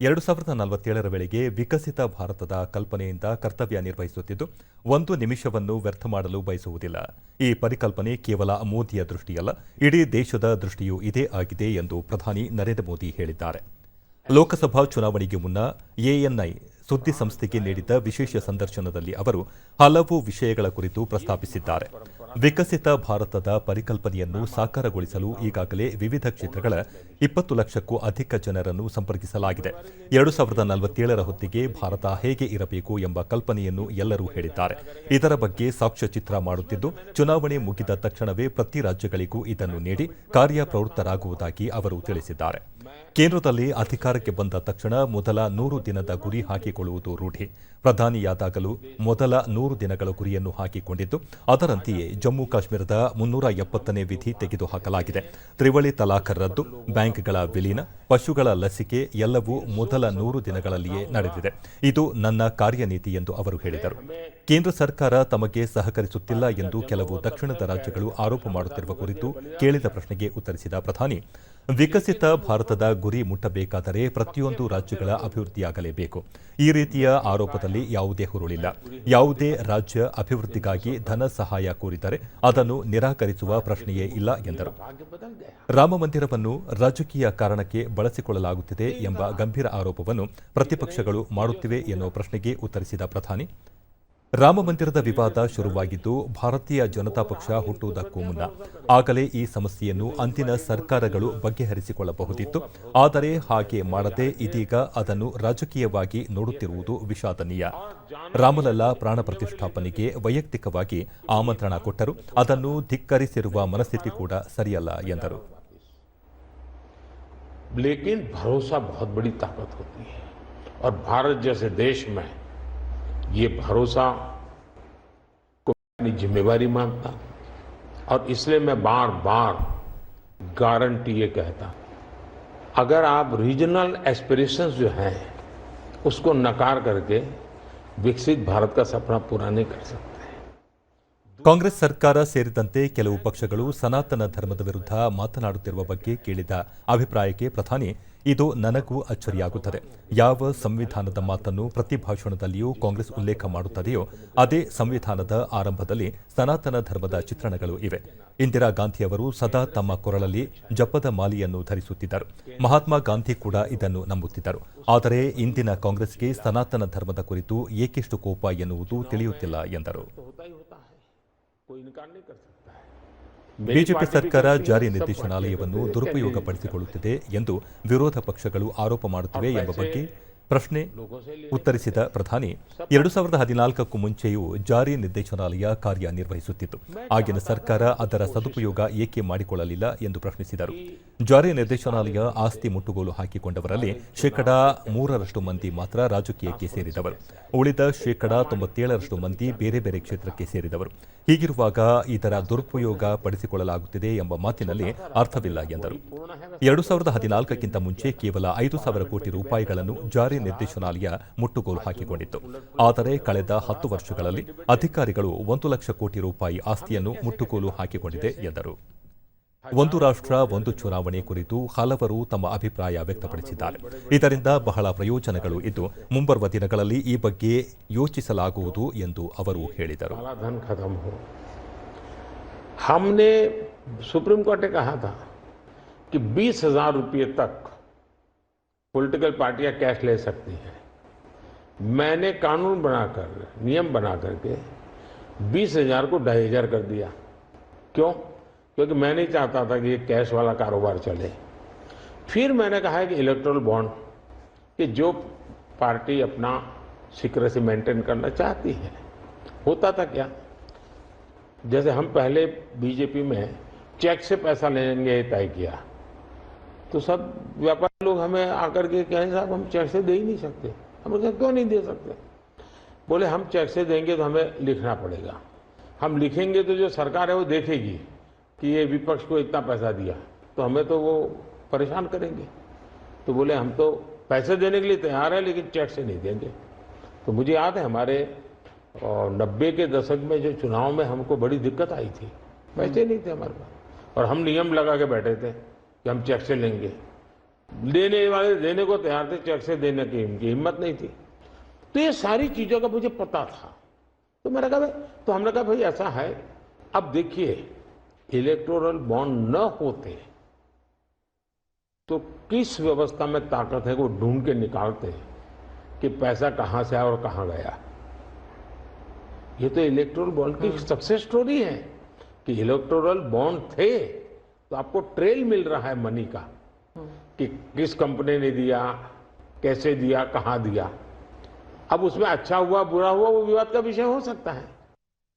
ಎರಡು ಸಾವಿರದ ನಲವತ್ತೇಳರ ವೇಳೆಗೆ ವಿಕಸಿತ ಭಾರತದ ಕಲ್ಪನೆಯಿಂದ ಕರ್ತವ್ಯ ನಿರ್ವಹಿಸುತ್ತಿದ್ದು, ಒಂದು ನಿಮಿಷವನ್ನು ವ್ಯರ್ಥ ಮಾಡಲು ಬಯಸುವುದಿಲ್ಲ. ಈ ಪರಿಕಲ್ಪನೆ ಕೇವಲ ಮೋದಿಯ ದೃಷ್ಟಿಯಲ್ಲ, ಇಡೀ ದೇಶದ ದೃಷ್ಟಿಯೂ ಇದೇ ಆಗಿದೆ ಎಂದು ಪ್ರಧಾನಿ ನರೇಂದ್ರ ಮೋದಿ ಹೇಳಿದ್ದಾರೆ. ಲೋಕಸಭಾ ಚುನಾವಣೆಗೆ ಮುನ್ನ ಎಎನ್ಐ ಸುದ್ದಿ ಸಂಸ್ಥೆಗೆ ನೀಡಿದ್ದ ವಿಶೇಷ ಸಂದರ್ಶನದಲ್ಲಿ ಅವರು ಹಲವು ವಿಷಯಗಳ ಕುರಿತು ಪ್ರಸ್ತಾಪಿಸಿದ್ದಾರೆ. ವಿಕಸಿತ ಭಾರತದ ಪರಿಕಲ್ಪನೆಯನ್ನು ಸಾಕಾರಗೊಳಿಸಲು ಈಗಾಗಲೇ ವಿವಿಧ ಕ್ಷೇತ್ರಗಳ ಇಪ್ಪತ್ತು ಲಕ್ಷಕ್ಕೂ ಅಧಿಕ ಜನರನ್ನು ಸಂಪರ್ಕಿಸಲಾಗಿದೆ. ಎರಡು ಸಾವಿರದ ನಲವತ್ತೇಳರ ಹೊತ್ತಿಗೆ ಭಾರತ ಹೇಗೆ ಇರಬೇಕು ಎಂಬ ಕಲ್ಪನೆಯನ್ನು ಎಲ್ಲರೂ ಹೇಳಿದ್ದಾರೆ. ಇದರ ಬಗ್ಗೆ ಸಾಕ್ಷ್ಯಚಿತ್ರ ಮಾಡುತ್ತಿದ್ದು, ಚುನಾವಣೆ ಮುಗಿದ ತಕ್ಷಣವೇ ಪ್ರತಿ ರಾಜ್ಯಗಳಿಗೂ ಇದನ್ನು ನೀಡಿ ಕಾರ್ಯಪ್ರವೃತ್ತರಾಗುವುದಾಗಿ ಅವರು ತಿಳಿಸಿದ್ದಾರೆ. ಕೇಂದ್ರದಲ್ಲಿ ಅಧಿಕಾರಕ್ಕೆ ಬಂದ ತಕ್ಷಣ ಮೊದಲ ನೂರು ದಿನದ ಗುರಿ ಹಾಕಿಕೊಳ್ಳುವುದು ರೂಢಿ. ಪ್ರಧಾನಿಯಾದಾಗಲೂ ಮೊದಲ ನೂರು ದಿನಗಳ ಗುರಿಯನ್ನು ಹಾಕಿಕೊಂಡಿದ್ದು, ಅದರಂತೆಯೇ ಜಮ್ಮು ಕಾಶ್ಮೀರದ ಮುನ್ನೂರ ಎಪ್ಪತ್ತನೇ ವಿಧಿ ತೆಗೆದುಹಾಕಲಾಗಿದೆ. ತ್ರಿವಳಿ ತಲಾಖ್ ರದ್ದು, ಬ್ಯಾಂಕ್ಗಳ ವಿಲೀನ, ಪಶುಗಳ ಲಸಿಕೆ ಎಲ್ಲವೂ ಮೊದಲ ನೂರು ದಿನಗಳಲ್ಲಿಯೇ ನಡೆದಿದೆ. ಇದು ನನ್ನ ಕಾರ್ಯನೀತಿ ಎಂದು ಅವರು ಹೇಳಿದರು. ಕೇಂದ್ರ ಸರ್ಕಾರ ತಮಗೆ ಸಹಕರಿಸುತ್ತಿಲ್ಲ ಎಂದು ಕೆಲವು ದಕ್ಷಿಣದ ರಾಜ್ಯಗಳು ಆರೋಪ ಮಾಡುತ್ತಿರುವ ಕುರಿತು ಕೇಳಿದ ಪ್ರಶ್ನೆಗೆ ಉತ್ತರಿಸಿದ ಪ್ರಧಾನಿ, ವಿಕಸಿತ ಭಾರತದ ಗುರಿ ಮುಟ್ಟಬೇಕಾದರೆ ಪ್ರತಿಯೊಂದು ರಾಜ್ಯಗಳ ಅಭಿವೃದ್ಧಿಯಾಗಲೇಬೇಕು. ಈ ರೀತಿಯ ಆರೋಪದಲ್ಲಿ ಯಾವುದೇ ಹುರುಳಿಲ್ಲ. ಯಾವುದೇ ರಾಜ್ಯ ಅಭಿವೃದ್ಧಿಗಾಗಿ ಧನ ಸಹಾಯ ಕೋರಿದರೆ ಅದನ್ನು ನಿರಾಕರಿಸುವ ಪ್ರಶ್ನೆಯೇ ಇಲ್ಲ ಎಂದರು. ರಾಮ ಮಂದಿರವನ್ನು ರಾಜಕೀಯ ಕಾರಣಕ್ಕೆ ಬಳಸಿಕೊಳ್ಳಲಾಗುತ್ತಿದೆ ಎಂಬ ಗಂಭೀರ ಆರೋಪವನ್ನು ಪ್ರತಿಪಕ್ಷಗಳು ಮಾಡುತ್ತಿವೆ ಎನ್ನುವ ಪ್ರಶ್ನೆಗೆ ಉತ್ತರಿಸಿದ ಪ್ರಧಾನಿ ರಾಮ ಮಂದಿರದ ವಿವಾದ ಶುರುವಾಗಿದ್ದು ಭಾರತೀಯ ಜನತಾ ಪಕ್ಷ ಹುಟ್ಟುವುದಕ್ಕೂ ಮುನ್ನ ಆಗಲೇ ಈ ಸಮಸ್ಯೆಯನ್ನು ಅಂದಿನ ಸರ್ಕಾರಗಳು ಬಗೆಹರಿಸಿಕೊಳ್ಳಬಹುದಿತ್ತು ಆದರೆ ಹಾಗೆ ಮಾಡದೆ ಇದೀಗ ಅದನ್ನು ರಾಜಕೀಯವಾಗಿ ನೋಡುತ್ತಿರುವುದು ವಿಷಾದನೀಯ ರಾಮಲಲ್ಲಾ ಪ್ರಾಣ ಪ್ರತಿಷ್ಠಾಪನೆಗೆ ವೈಯಕ್ತಿಕವಾಗಿ ಆಮಂತ್ರಣ ಕೊಟ್ಟರು ಅದನ್ನು ಧಿಕ್ಕರಿಸಿರುವ ಮನಸ್ಥಿತಿ ಕೂಡ ಸರಿಯಲ್ಲ ಎಂದರು लेकिन भरोसा बहुत बड़ी ताकत होती है और भारत जैसे देश में ये भरोसा को अपनी जिम्मेवारी मानता और इसलिए मैं बार बार गारंटी ये कहता, अगर आप रीजनल एस्पिरेशंस जो हैं, उसको नकार करके विकसित भारत का सपना पूरा नहीं कर सकते। ಕಾಂಗ್ರೆಸ್ ಸರ್ಕಾರ ಸೇರಿದಂತೆ ಕೆಲವು ಪಕ್ಷಗಳು ಸನಾತನ ಧರ್ಮದ ವಿರುದ್ಧ ಮಾತನಾಡುತ್ತಿರುವ ಬಗ್ಗೆ ಕೇಳಿದ ಅಭಿಪ್ರಾಯಕ್ಕೆ ಪ್ರಧಾನಿ, ಇದು ನನಗೂ ಅಚ್ಚರಿಯಾಗುತ್ತದೆ. ಯಾವ ಸಂವಿಧಾನದ ಮಾತನ್ನು ಪ್ರತಿ ಭಾಷಣದಲ್ಲಿಯೂ ಕಾಂಗ್ರೆಸ್ ಉಲ್ಲೇಖ ಮಾಡುತ್ತದೆಯೋ, ಅದೇ ಸಂವಿಧಾನದ ಆರಂಭದಲ್ಲಿ ಸನಾತನ ಧರ್ಮದ ಚಿತ್ರಣಗಳು ಇವೆ. ಇಂದಿರಾ ಗಾಂಧಿಯವರು ಸದಾ ತಮ್ಮ ಕೊರಳಲ್ಲಿ ಜಪದ ಮಾಲಿಯನ್ನು ಧರಿಸುತ್ತಿದ್ದರು. ಮಹಾತ್ಮ ಗಾಂಧಿ ಕೂಡ ಇದನ್ನು ನಂಬುತ್ತಿದ್ದರು. ಆದರೆ ಇಂದಿನ ಕಾಂಗ್ರೆಸ್ಗೆ ಸನಾತನ ಧರ್ಮದ ಕುರಿತು ಏಕೆಷ್ಟು ಕೋಪ ಎನ್ನುವುದು ತಿಳಿಯುತ್ತಿಲ್ಲ ಎಂದರು. ಬಿಜೆಪಿ ಸರ್ಕಾರ ಜಾರಿ ನಿರ್ದೇಶನಾಲಯವನ್ನು ದುರುಪಯೋಗಪಡಿಸಿಕೊಳ್ಳುತ್ತಿದೆ ಎಂದು ವಿರೋಧ ಪಕ್ಷಗಳು ಆರೋಪ ಮಾಡುತ್ತಿವೆ ಎಂಬ ಬಗ್ಗೆ ಪ್ರಶ್ನೆ. ಉತ್ತರಿಸಿದ ಪ್ರಧಾನಿ, ಎರಡು ಸಾವಿರದ ಹದಿನಾಲ್ಕಕ್ಕೂ ಮುಂಚೆಯೂ ಜಾರಿ ನಿರ್ದೇಶನಾಲಯ ಕಾರ್ಯನಿರ್ವಹಿಸುತ್ತಿತ್ತು. ಆಗಿನ ಸರ್ಕಾರ ಅದರ ಸದುಪಯೋಗ ಏಕೆ ಮಾಡಿಕೊಳ್ಳಲಿಲ್ಲ ಎಂದು ಪ್ರಶ್ನಿಸಿದರು. ಜಾರಿ ನಿರ್ದೇಶನಾಲಯ ಆಸ್ತಿ ಮುಟ್ಟುಗೋಲು ಹಾಕಿಕೊಂಡವರಲ್ಲಿ ಶೇಕಡಾ ಮೂರರಷ್ಟು ಮಂದಿ ಮಾತ್ರ ರಾಜಕೀಯಕ್ಕೆ ಸೇರಿದವರು. ಉಳಿದ ಶೇಕಡಾ ತೊಂಬತ್ತೇಳರಷ್ಟು ಮಂದಿ ಬೇರೆ ಬೇರೆ ಕ್ಷೇತ್ರಕ್ಕೆ ಸೇರಿದವರು. ಹೀಗಿರುವಾಗ ಇದರ ದುರುಪಯೋಗ ಪಡಿಸಿಕೊಳ್ಳಲಾಗುತ್ತಿದೆ ಎಂಬ ಮಾತಿನಲ್ಲಿ ಅರ್ಥವಿಲ್ಲ ಎಂದರು. ಎರಡು ಸಾವಿರದ ಹದಿನಾಲ್ಕಕ್ಕಿಂತ ಮುಂಚೆ ಕೇವಲ ಐದು ಸಾವಿರ ಕೋಟಿ ರೂಪಾಯಿಗಳನ್ನು ಜಾರಿ ನಿರ್ದೇಶನಾಲಯ ಮುಟ್ಟುಗೋಲು ಹಾಕಿಕೊಂಡಿತ್ತು ಆದರೆ ಕಳೆದ ಹತ್ತು ವರ್ಷಗಳಲ್ಲಿ ಅಧಿಕಾರಿಗಳು ಒಂದು ಲಕ್ಷ ಕೋಟಿ ರೂಪಾಯಿ ಆಸ್ತಿಯನ್ನು ಮುಟ್ಟುಗೋಲು ಹಾಕಿಕೊಂಡಿದೆ ಎಂದರು ಒಂದು ರಾಷ್ಟ್ರ ಒಂದು ಚುನಾವಣೆ ಕುರಿತು ಹಲವರು ತಮ್ಮ ಅಭಿಪ್ರಾಯ ವ್ಯಕ್ತಪಡಿಸಿದ್ದಾರೆ ಇದರಿಂದ ಬಹಳ ಪ್ರಯೋಜನಗಳು ಇದ್ದು ಮುಂಬರುವ ದಿನಗಳಲ್ಲಿ ಈ ಬಗ್ಗೆ ಯೋಚಿಸಲಾಗುವುದು ಎಂದು ಅವರು ಹೇಳಿದರು काला धन खत्म हो हमने सुप्रीम कोर्ट ने कहा था कि बीस हजार रुपये तक पॉलिटिकल पार्टियाँ कैश ले सकती हैं। मैंने कानून बनाकर, नियम बना करके बीस हज़ार को ढाई हज़ार कर दिया। क्यों? क्योंकि मैं नहीं चाहता था कि ये कैश वाला कारोबार चले। फिर मैंने कहा है कि इलेक्ट्रल बॉन्ड कि जो पार्टी अपना सिक्रेसी मेंटेन करना चाहती है। होता था क्या? जैसे हम पहले बीजेपी में चेक से पैसा लेंगे, तय किया। तो सब व्यापारी लोग हमें आकर के कहें, साहब, हम चेक से दे ही नहीं सकते। हम कहा क्यों नहीं दे सकते? बोले, हम चेक से देंगे तो हमें लिखना पड़ेगा। हम लिखेंगे तो जो सरकार है वो देखेगी कि ये विपक्ष को इतना पैसा दिया। तो हमें तो वो परेशान करेंगे। तो बोले, हम तो पैसे देने के लिए तैयार है, लेकिन चेक से नहीं देंगे। तो मुझे याद है हमारे नब्बे के दशक में जो चुनाव में हमको बड़ी दिक्कत आई थी। पैसे नहीं थे हमारे पास। और हम नियम लगा के बैठे थे। कि हम चेक से लेंगे। देने वाले देने को तैयार थे चेक से देने की इनकी हिम्मत नहीं थी। तो ये सारी चीज़ों का मुझे पता था। तो मैंने कहा भाई तो हमने कहा भाई ऐसा है। अब देखिए इलेक्टोरल बॉन्ड न होते तो किस व्यवस्था में ताकत है वो ढूंढ के निकालते कि पैसा कहाँ से आया और कहाँ गया? ये तो इलेक्टोरल बॉन्ड की सक्सेस स्टोरी है कि इलेक्टोरल बॉन्ड थे। तो आपको ट्रेल मिल रहा है मनी का, कि किस कंपनी ने दिया, कैसे दिया, कहाँ दिया। अब उसमें अच्छा हुआ, बुरा हुआ, वो विवाद का विषय हो सकता है।